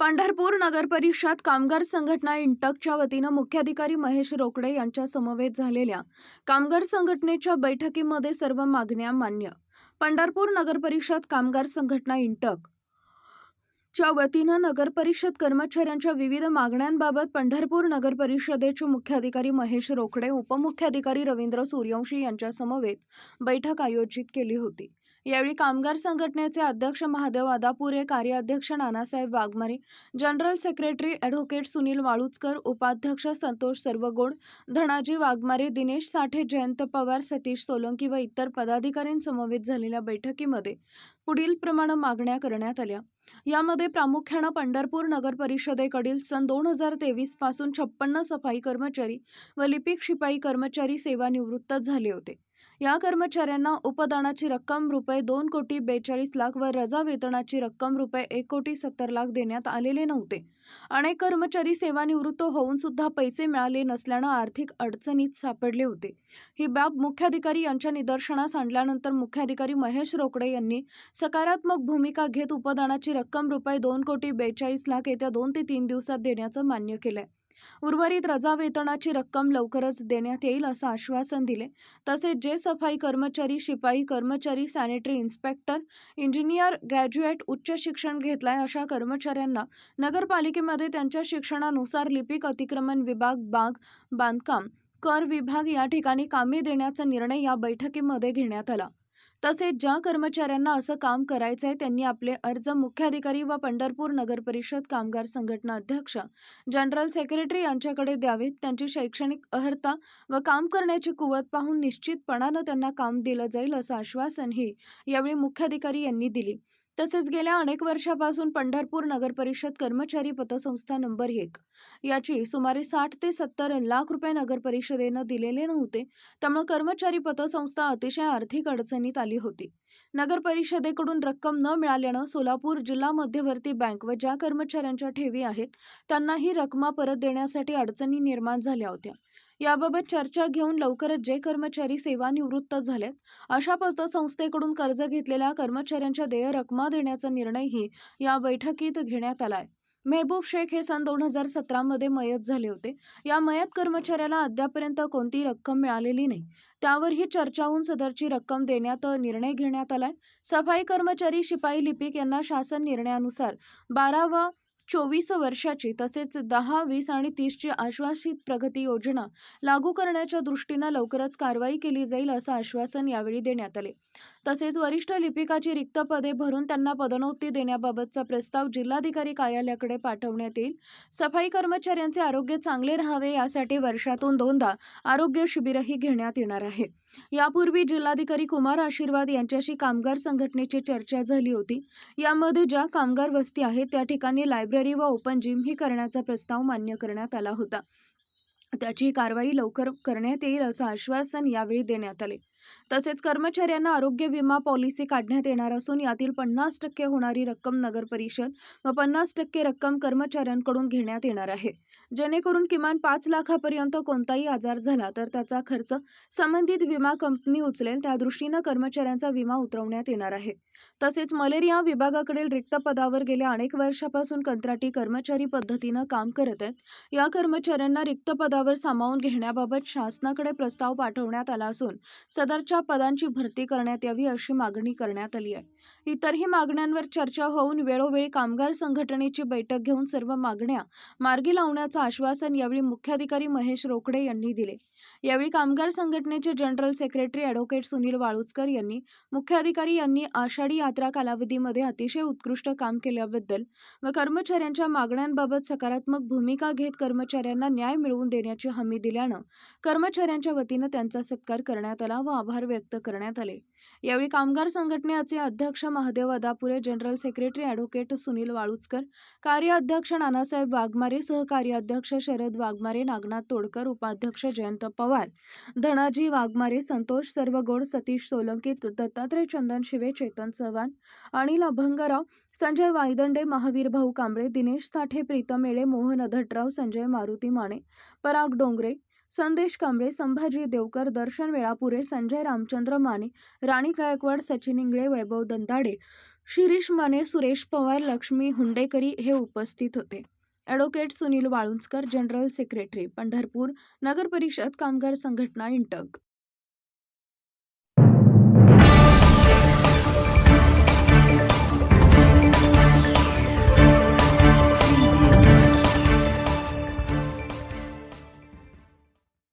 पंढरपूर नगर परिषद कामगार संघटना इंटकच्या वतीनं मुख्याधिकारी महेश रोकडे यांच्या समवेत झालेल्या कामगार संघटनेच्या बैठकीमध्ये सर्व मागण्या मान्य. पंढरपूर नगर परिषद कामगार संघटना इंटक च्या वतीनं नगर परिषद कर्मचाऱ्यांच्या विविध मागण्यांबाबत पंढरपूर नगर परिषदेचे मुख्याधिकारी महेश रोकडे उपमुख्याधिकारी रवींद्र सूर्यवंशी यांच्या समवेत बैठक आयोजित केली होती. यावेळी कामगार संघटनेचे अध्यक्ष महादेव आदापुरे कार्याध्यक्ष Nanasaheb Waghmare general secretary advocate Sunil Waluchkar उपाध्यक्ष संतोष सर्वगोड धनाजी वाघमारे दिनेश साठे जयंत पवार सतीश सोलंकी व इतर पदाधिकाऱ्यांसमवेत झालेल्या बैठकीमध्ये पुढील प्रमाणे मागण्या करण्यात आल्या. यामध्ये प्रामुख्यानं पंढरपूर नगर परिषदेकडील सन दोन हजार तेवीसपासून छप्पन्न सफाई कर्मचारी व लिपिक शिपाई कर्मचारी सेवानिवृत्त झाले होते. या कर्मचाऱ्यांना उपदानाची रक्कम रुपये दोन कोटी बेचाळीस लाख व रजा वेतनाची रक्कम रुपये एक कोटी सत्तर लाख देण्यात आलेले नव्हते. अनेक कर्मचारी सेवानिवृत्त होऊन सुद्धा पैसे मिळाले नसल्यानं आर्थिक अडचणीत सापडले होते. ही बाब मुख्याधिकारी यांच्या निदर्शनास आणल्यानंतर मुख्याधिकारी महेश रोकडे यांनी सकारात्मक भूमिका घेत उपदानाची रक्कम रुपये दोन कोटी बेचाळीस लाख येत्या दोन ते तीन दिवसात देण्याचं मान्य केलंय. उर्वरित रजा वेतनाची रक्कम लवकरच देण्यात येईल असं आश्वासन दिले. तसेच जे सफाई कर्मचारी शिपाई कर्मचारी सॅनिटरी इन्स्पेक्टर इंजिनियर ग्रॅज्युएट उच्च शिक्षण घेतलाय अशा कर्मचाऱ्यांना नगरपालिकेमध्ये त्यांच्या शिक्षणानुसार लिपिक अतिक्रमण विभाग बाग बांधकाम कर विभाग या ठिकाणी कामे देण्याचा निर्णय या बैठकीमध्ये घेण्यात आला. तसेच ज्या कर्मचाऱ्यांना असं काम करायचं आहे त्यांनी आपले अर्ज मुख्याधिकारी व पंढरपूर नगर परिषद कामगार संघटना अध्यक्ष जनरल सेक्रेटरी यांच्याकडे द्यावेत. त्यांची शैक्षणिक अर्हता व काम करण्याची कुवत पाहून निश्चितपणानं त्यांना काम दिलं जाईल असं आश्वासनही यावेळी मुख्याधिकारी यांनी दिली. तसेच गेल्या अनेक वर्षापासून पंढरपूर नगर परिषद कर्मचारी पतसंस्था नंबर एक. याची सुमारे साठ ते सत्तर लाख रुपये नगर परिषदेनं दिलेले नव्हते त्यामुळे कर्मचारी पतसंस्था अतिशय आर्थिक अडचणीत आली होती. नगर परिषदेकडून रक्कम न मिळाल्यानं सोलापूर जिल्हा मध्यवर्ती बँक व ज्या कर्मचाऱ्यांच्या ठेवी आहेत त्यांना ही रकमा परत देण्यासाठी अडचणी निर्माण झाल्या होत्या. याबाबत चर्चा घेऊन लवकरच जे कर्मचारी सेवानिवृत्त झालेत अशा पतसंस्थेकडून कर्ज घेतलेल्या कर्मचाऱ्यांच्या देय रकमा देण्याचा निर्णयही या बैठकीत घेण्यात आलाय. मेहबूब शेख हे सन दोन हजार सतरामध्ये मयत झाले होते. या मयत कर्मचाऱ्याला अद्यापर्यंत कोणती रक्कम मिळालेली नाही. त्यावरही चर्चा होऊन सदरची रक्कम देण्यात निर्णय घेण्यात आलाय. सफाई कर्मचारी शिपाई लिपिक यांना शासन निर्णयानुसार बारा व चोवीस वर्षाची तसेच दहा वीस आणि तीसची आश्वासित प्रगती योजना लागू करण्याच्या दृष्टीनं लवकरच कारवाई केली जाईल असं आश्वासन यावेळी देण्यात आले. तसेच वरिष्ठ लिपिकाची रिक्त पदे भरून त्यांना पदोन्नती देण्याबाबतचा प्रस्ताव जिल्हाधिकारी कार्यालयाकडे पाठवण्यात येईल. सफाई कर्मचाऱ्यांचे आरोग्य चांगले राहावे यासाठी वर्षातून दोनदा आरोग्य शिबिरही घेण्यात येणार आहे. यापूर्वी जिल्हाधिकारी कुमार आशीर्वाद यांच्याशी कामगार संघटनेची चर्चा झाली होती. यामध्ये ज्या कामगार वस्ती आहेत त्या ठिकाणी लायब्ररी व ओपन जिमही करण्याचा प्रस्ताव मान्य करण्यात आला होता. त्याची कारवाई लवकर करण्यात येईल असं आश्वासन यावेळी देण्यात आले. तसेच कर्मचाऱ्यांना आरोग्य विमा पॉलिसी काढण्यात येणार असून यातील पन्नास टक्के होणारी रक्कम नगर परिषद व पन्नास टक्के रक्कम कर्मचाऱ्यांकडून घेण्यात येणार आहे. जेणेकरून किमान पाच लाखापर्यंत कोणताही आजार झाला तर त्याचा खर्च संबंधित विमा कंपनी उचलेल त्या दृष्टीनं कर्मचाऱ्यांचा विमा उतरवण्यात येणार आहे. तसेच मलेरिया विभागाकडील रिक्त पदावर गेल्या अनेक वर्षापासून कंत्राटी कर्मचारी पद्धतीनं काम करत आहेत. या कर्मचाऱ्यांना रिक्त पदावर सामावून घेण्याबाबत शासनाकडे प्रस्ताव पाठवण्यात आला असून सदर सदरच्या पदांची भरती करण्यात यावी अशी मागणी करण्यात आली आहे. इतरही मागण्यांवर चर्चा होऊन वेळोवेळी कामगार संघटनेची बैठक घेऊन सर्व मागण्या मार्गी लावण्याचं आश्वासन यावेळी मुख्याधिकारी महेश रोकडे यांनी दिले. यावेळी कामगार संघटनेचे general secretary advocate Sunil Waluchkar यांनी मुख्याधिकारी यांनी आषाढी यात्रा कालावधीमध्ये अतिशय उत्कृष्ट काम केल्याबद्दल व कर्मचाऱ्यांच्या मागण्यांबाबत सकारात्मक भूमिका घेत कर्मचाऱ्यांना न्याय मिळवून देण्याची हमी दिल्यानं कर्मचाऱ्यांच्या वतीनं त्यांचा सत्कार करण्यात आला व आभार व्यक्त करण्यात आले. यावेळी कामगार संघटनेचे अध्यक्ष Mahadev Adapure general secretary advocate Sunil Waluchkar कार्याध्यक्ष नानासाहेब वाघमारे सहकार्याध्यक्ष शरद वाघमारे नागनाथ तोडकर उपाध्यक्ष जयंत पवार धनाजी वाघमारे संतोष सर्वगोड सतीश सोलंकी दत्तात्रय चंदन शिवे चेतन चव्हाण अनिल अभंगराव संजय वायदंडे महावीर भाऊ कांबळे दिनेश साठे प्रीतम येळे मोहन अधटराव संजय मारुती माने पराग डोंगरे संदेश कांबळे संभाजी देवकर दर्शन वेळापुरे संजय रामचंद्र माने राणी गायकवाड सचिन इंगळे वैभव दंताडे शिरीष माने सुरेश पवार लक्ष्मी हुंडेकरी हे उपस्थित होते. Advocate Sunil Walunjkar general secretary Pandharpur नगर परिषद कामगार संघटना इंटक.